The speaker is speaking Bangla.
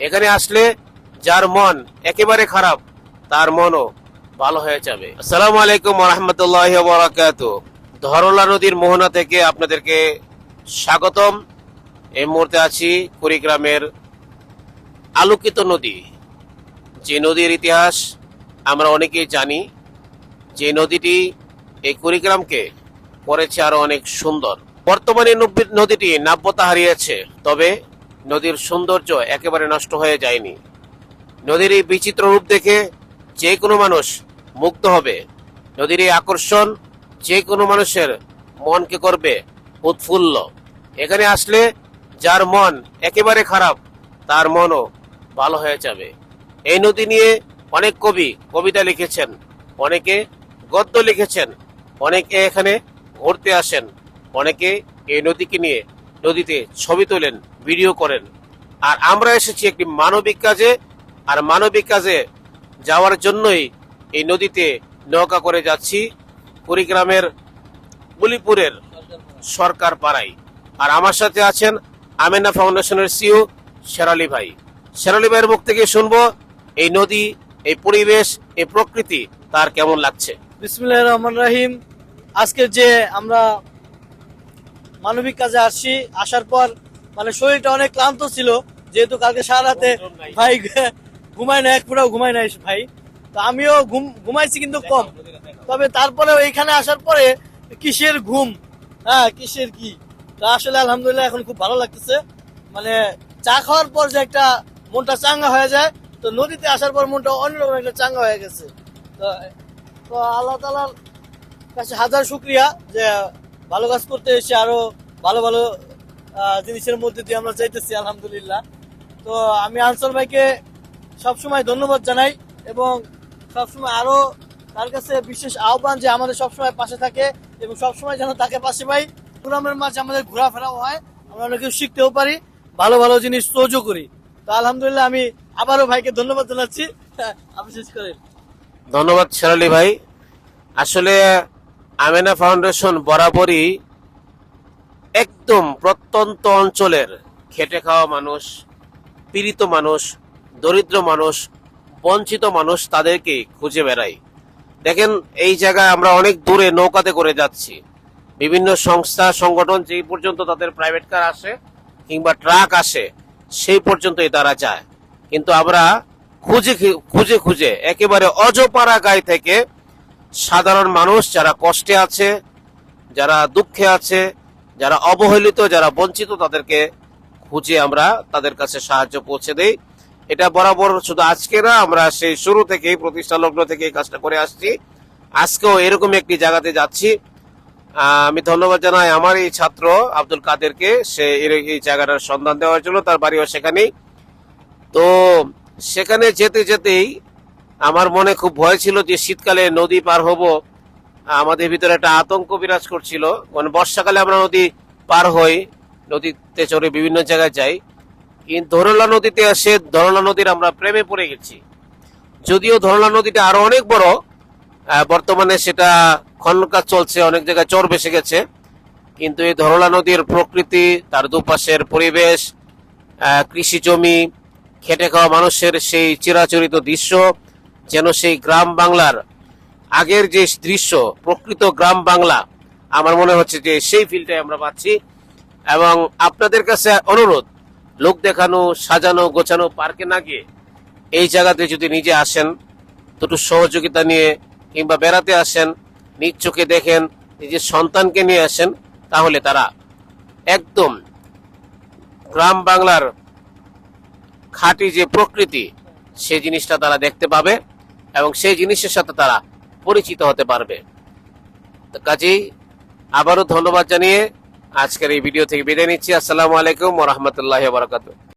এখানে আসলে যার মন একেবারে খারাপ, তার মনও ভালো হয়ে যাবে। আসসালামু আলাইকুম রহমতুল্লাহ বরাকাত ধরলা নদীর মোহনা থেকে আপনাদেরকে স্বাগতম। এই মুহূর্তে আছি কুড়িগ্রামের আলোকিত নদী। যে নদীর ইতিহাস আমরা অনেকেই জানি, যে নদীটি এই কুড়িগ্রামকে করেছে আরও অনেক সুন্দর। বর্তমানে নদীটি নাব্যতা হারিয়েছে, তবে নদীর সৌন্দর্য একেবারে নষ্ট হয়ে যায়নি। নদীর এই বিচিত্র রূপ দেখে যে কোনো মানুষ মুগ্ধ হবে। নদীর এই আকর্ষণ যে কোনো মানুষের মনকে করবে উৎফুল্ল। এখানে আসলে যার মন একেবারে খারাপ, তার মনও ভালো হয়ে যাবে। এই নদী নিয়ে অনেক কবি কবিতা লিখেছেন, অনেকে গদ্য লিখেছেন, অনেকে এখানে ঘুরতে আসেন, অনেকে এই নদীকে নিয়ে নদীতে ছবি তোলেন, ভিডিও করেন। আর আমরা এসেছি একটি মানবিক কাজে, আর মানবিক কাজে যাওয়ার জন্যই এই নদীতে নৌকা করে যাচ্ছি কুড়িগ্রামের বুলিপুরের সরকার পাড়ায়। আর আমার সাথে আছেন আমেনা ফাউন্ডেশনের সিও শেরালি ভাই। শেরালি ভাইয়ের মুখ থেকে শুনব, এই নদী, এই পরিবেশ, এই প্রকৃতি, তার কেমন লাগছে? বিসমুল্লাহ রহমান রাহিম। আজকে যে আমরা মানবিক কাজে আসছি। আসার পর মানে শরীরটা অনেক ক্লান্ত ছিল, যেহেতু কালকে সারা রাতে ভাই ঘুমায় না এক পুরাও ঘুমায় নাই ভাই। তো আমিও ঘুম ঘুমাইছি কিন্তু কম। তবে তারপরেও এখানে আসার পরে কিসের ঘুম? হ্যাঁ কিসের কি? তো আসলে আলহামদুলিল্লাহ এখন খুব ভালো লাগতেছে। মানে চা খাওয়ার পর যে একটা মনটা চাঙ্গা হয়ে যায়, তো নদীতে আসার পর মনটা অন্যরকম একটা চাঙ্গা হয়ে গেছে। তো তো আল্লাহ তালার কাছে হাজার শুক্রিয়া যে ভালো কাজ করতে এসে আরও ভালো ভালো জিনিসের মধ্যে দিয়ে আমরা যাইতেছি, আলহামদুলিল্লাহ। তো আমি আনসার ভাইকে সবসময় ধন্যবাদ জানাই এবং সবসময় আরও তার কাছে বিশেষ আহ্বান যে আমাদের সবসময় পাশে থাকে এবং সবসময় যেন তাকে পাশে পাই। প্রোগ্রামের মাঝে আমাদের ঘোরাফেরাও হয়, আমরা অনেক কিছু শিখতেও পারি, ভালো ভালো জিনিস তৈজও করি। তো আলহামদুলিল্লাহ আমি আবারও ভাইকে ধন্যবাদ জানাচ্ছি। আপনি শেষ করেন। ধন্যবাদ শেরালি ভাই। আসলে আমেনা ফাউন্ডেশন বরাবরই একদম প্রত্যন্ত অঞ্চলের খেটে খাওয়া মানুষ, পীড়িত মানুষ, দরিদ্র মানুষ, বঞ্চিত মানুষ তাদেরকে খুঁজে বেড়াই দেখেন, এই জায়গায় আমরা অনেক দূরে নৌকাতে করে যাচ্ছি। বিভিন্ন সংস্থা, সংগঠন যেই পর্যন্ত তাদের প্রাইভেট কার আসে কিংবা ট্রাক আসে, সেই পর্যন্তই তারা যায়। কিন্তু আমরা খুঁজে খুঁজে খুঁজে একেবারে অজপাড়া গায়ে থেকে সাধারণ মানুষ যারা কষ্টে আছে, যারা দুঃখে আছে, যারা অবহেলিত, যারা বঞ্চিত, তাদেরকে খুঁজে আমরা তাদের কাছে সাহায্য পৌঁছে দেই। এটা বরাবর শুধু আজকে না, আমরা সেই শুরু থেকেই, প্রতিষ্ঠা লগ্ন থেকে কাজটা করে আসছি। আজকেও এরকম একটি জায়গাতে যাচ্ছি। আমি ধন্যবাদ জানাই আমার এই ছাত্র আব্দুল কাদেরকে। সে এই জায়গাটার সন্ধান দেওয়ার জন্য, তার বাড়িও সেখানেই। তো সেখানে যেতে যেতেই আমার মনে খুব ভয় ছিল যে শীতকালে নদী পার হব। আমাদের ভিতরে একটা আতঙ্ক বিরাজ করছিল। মানে বর্ষাকালে আমরা নদী পার হই, নদীতে চড়ে বিভিন্ন জায়গায় যাই। কিন্তু ধরলা নদীতে এসে ধরলা নদীর আমরা প্রেমে পড়ে গেছি। যদিও ধরলা নদীটা আরও অনেক বড় বর্তমানে সেটা খনন কাজ চলছে, অনেক জায়গায় চর বেসে গেছে। কিন্তু এই ধরলা নদীর প্রকৃতি, তার দুপাশের পরিবেশ কৃষি জমি, খেটে খাওয়া মানুষের সেই চিরাচরিত দৃশ্য যেন সেই গ্রাম বাংলার আগের যে দৃশ্য, প্রকৃত গ্রাম বাংলা, আমার মনে হচ্ছে যে সেই ফিলটাই আমরা পাচ্ছি। এবং আপনাদের কাছে অনুরোধ, লোক দেখানো, সাজানো, গোছানো পার্কে না গিয়ে এই জায়গাতে যদি নিজে আসেন, দুটো সহযোগিতা নিয়ে কিংবা বেড়াতে আসেন, নিজ চোখে দেখেন, নিজের সন্তানকে নিয়ে আসেন, তাহলে তারা একদম গ্রাম বাংলার খাঁটি যে প্রকৃতি সেই জিনিসটা তারা দেখতে পাবে। এবং সেই জিনিসের সাথে তারা পরিচিত হতে পারবে। কাজেই আবারও ধন্যবাদ জানিয়ে আজকের এই ভিডিও থেকে বিদায় নিচ্ছি। আসসালামু আলাইকুম রহমতুল্লাহ বারকাত